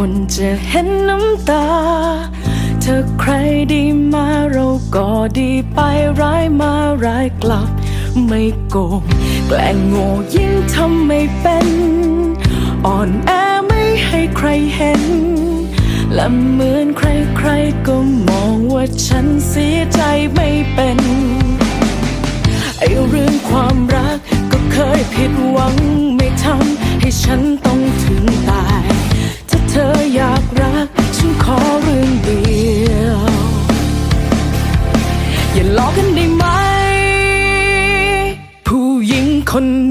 อย่าเห็นน้ำตา เธอใครดีมาเราก็ดีไปร้ายมาร้ายกลับ ไม่โกง แกล้งโง่ยิ่งทำไม่เป็น อ่อนแอไม่ให้ใครเห็น และเหมือนใครๆก็มองว่าฉันเสียใจไม่เป็นไอเรื่องความรักก็เคยผิดหวังไม่ทำให้ฉันต้อง กันได้ไหม ผู้หญิงคนนี้